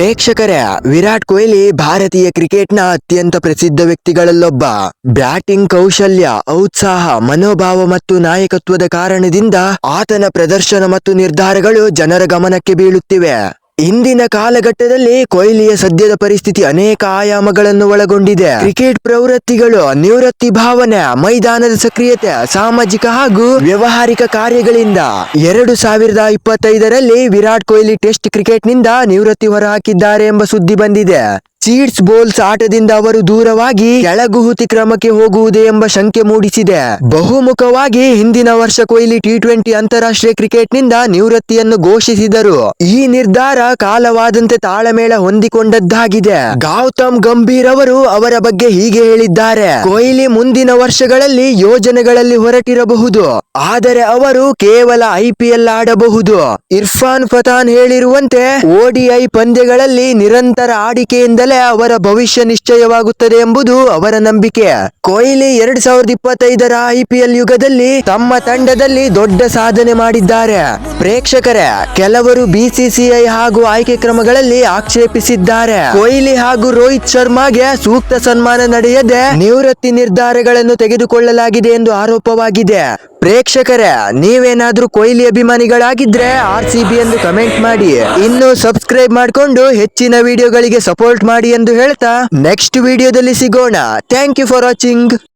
ಪ್ರೇಕ್ಷಕರೇ, ವಿರಾಟ್ ಕೊಹ್ಲಿ ಭಾರತೀಯ ಕ್ರಿಕೆಟ್ನ ಅತ್ಯಂತ ಪ್ರಸಿದ್ಧ ವ್ಯಕ್ತಿಗಳಲ್ಲೊಬ್ಬ. ಬ್ಯಾಟಿಂಗ್ ಕೌಶಲ್ಯ, ಔತ್ಸಾಹ, ಮನೋಭಾವ ಮತ್ತು ನಾಯಕತ್ವದ ಕಾರಣದಿಂದ ಆತನ ಪ್ರದರ್ಶನ ಮತ್ತು ನಿರ್ಧಾರಗಳು ಜನರ ಗಮನಕ್ಕೆ ಬೀಳುತ್ತಿವೆ. ಇಂದಿನ ಕಾಲಘಟ್ಟದಲ್ಲಿ ಕೊಹ್ಲಿಯ ಸದ್ಯದ ಪರಿಸ್ಥಿತಿ ಅನೇಕ ಆಯಾಮಗಳನ್ನು ಒಳಗೊಂಡಿದೆ. ಕ್ರಿಕೆಟ್ ಪ್ರವೃತ್ತಿಗಳು, ನಿವೃತ್ತಿ ಭಾವನೆ, ಮೈದಾನದ ಸಕ್ರಿಯತೆ, ಸಾಮಾಜಿಕ ಹಾಗೂ ವ್ಯವಹಾರಿಕ ಕಾರ್ಯಗಳಿಂದ. ಎರಡು ಸಾವಿರದ ಇಪ್ಪತ್ತೈದರಲ್ಲಿ ವಿರಾಟ್ ಕೊಹ್ಲಿ ಟೆಸ್ಟ್ ಕ್ರಿಕೆಟ್ನಿಂದ ನಿವೃತ್ತಿ ಹೊರಹಾಕಿದ್ದಾರೆ ಎಂಬ ಸುದ್ದಿ ಬಂದಿದೆ. ಸೀಡ್ಸ್ ಬೋಲ್ಸ್ ಆಟದಿಂದ ಅವರು ದೂರವಾಗಿ ಕೆಳಗುಹುತಿ ಕ್ರಮಕ್ಕೆ ಹೋಗುವುದೇ ಎಂಬ ಶಂಕೆ ಮೂಡಿಸಿದೆ. ಬಹುಮುಖವಾಗಿ ಹಿಂದಿನ ವರ್ಷ ಕೊಹ್ಲಿ ಟಿ ಟ್ವೆಂಟಿ ಅಂತಾರಾಷ್ಟ್ರೀಯ ಕ್ರಿಕೆಟ್ನಿಂದ ನಿವೃತ್ತಿಯನ್ನು ಘೋಷಿಸಿದರು. ಈ ನಿರ್ಧಾರ ಕಾಲವಾದಂತೆ ತಾಳಮೇಳ ಹೊಂದಿಕೊಂಡದ್ದಾಗಿದೆ. ಗೌತಮ್ ಗಂಭೀರ್ ಅವರು ಅವರ ಬಗ್ಗೆ ಹೀಗೆ ಹೇಳಿದ್ದಾರೆ. ಕೊಹ್ಲಿ ಮುಂದಿನ ವರ್ಷಗಳಲ್ಲಿ ಯೋಜನೆಗಳಲ್ಲಿ ಹೊರಟಿರಬಹುದು. ಆದರೆ ಅವರು ಕೇವಲ ಐಪಿಎಲ್ ಆಡಬಹುದು. ಇರ್ಫಾನ್ ಫತಾನ್ ಹೇಳಿರುವಂತೆ ಓಡಿಐ ಪಂದ್ಯಗಳಲ್ಲಿ ನಿರಂತರ ಆಡಿಕೆಯಿಂದಲೇ ಅವರ ಭವಿಷ್ಯ ನಿಶ್ಚಯವಾಗುತ್ತದೆ ಎಂಬುದು ಅವರ ನಂಬಿಕೆ. ಕೊಹ್ಲಿ ಎರಡ್ ಸಾವಿರದ ಇಪ್ಪತ್ತೈದರ ಐಪಿಎಲ್ ಯುಗದಲ್ಲಿ ತಮ್ಮ ತಂಡದಲ್ಲಿ ದೊಡ್ಡ ಸಾಧನೆ ಮಾಡಿದ್ದಾರೆ. ಪ್ರೇಕ್ಷಕರೇ, ಕೆಲವರು ಬಿಸಿಸಿಐ ಹಾಗೂ ಆಯ್ಕೆ ಕ್ರಮಗಳಲ್ಲಿ ಆಕ್ಷೇಪಿಸಿದ್ದಾರೆ. ಕೊಹ್ಲಿ ಹಾಗೂ ರೋಹಿತ್ ಶರ್ಮಾಗೆ ಸೂಕ್ತ ಸನ್ಮಾನ ನಡೆಯದೆ ನಿವೃತ್ತಿ ನಿರ್ಧಾರಗಳನ್ನು ತೆಗೆದುಕೊಳ್ಳಲಾಗಿದೆ ಎಂದು ಆರೋಪವಾಗಿದೆ. ಪ್ರೇಕ್ಷಕರೇ, ನೀವೇನಾದ್ರೂ ಕೊಹ್ಲಿ ಅಭಿಮಾನಿಗಳಾಗಿದ್ರೆ ಆರ್ ಸಿ ಬಿ ಎಂದು ಕಮೆಂಟ್ ಮಾಡಿ. ಇನ್ನು ಸಬ್ಸ್ಕ್ರೈಬ್ ಮಾಡಿಕೊಂಡು ಹೆಚ್ಚಿನ ವಿಡಿಯೋಗಳಿಗೆ ಸಪೋರ್ಟ್ ಮಾಡಿ ಎಂದು ಹೇಳ್ತಾ, ನೆಕ್ಸ್ಟ್ ವಿಡಿಯೋದಲ್ಲಿ ಸಿಗೋಣ. Thank you for watching. king